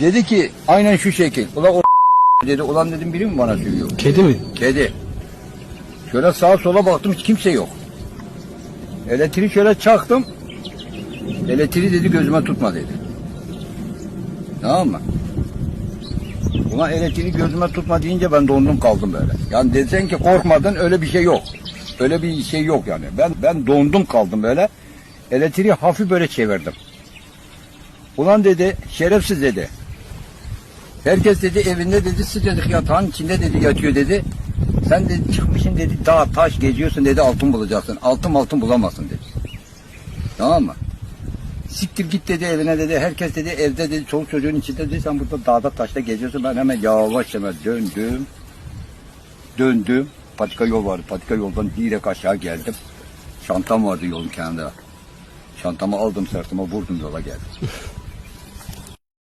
Dedi ki aynen şu şekil. Ulan o dedi. Ulan dedim biri mi bana söylüyor? Kedi mi? Kedi. Şöyle sağa sola baktım hiç kimse yok. Elektriği şöyle çaktım. Elektriği dedi gözüme tutma dedi. Tamam mı? Ulan elektriği gözüme tutma deyince ben dondum kaldım böyle. Yani desen ki korkmadın öyle bir şey yok. Öyle bir şey yok yani. Ben ben dondum kaldım böyle. Elektriği hafif böyle çevirdim. Ulan dedi şerefsiz dedi. Herkes dedi evinde dedi sıcacık yatağın içinde dedi yatıyor dedi. Sen dedi çıkmışsın dedi dağ taş geziyorsun dedi altın bulacaksın. Altın altın bulamazsın dedi. Tamam mı? Siktir git dedi evine dedi. Herkes dedi evde dedi çoluk çocuğun içinde dedi. Sen burada dağda taşta geziyorsun. Ben hemen yavaş hemen döndüm. Döndüm. Patika yol vardı. Patika yoldan direkt aşağı geldim. Çantam vardı yolun kenarında. Çantamı aldım sırtıma vurdum yola geldim.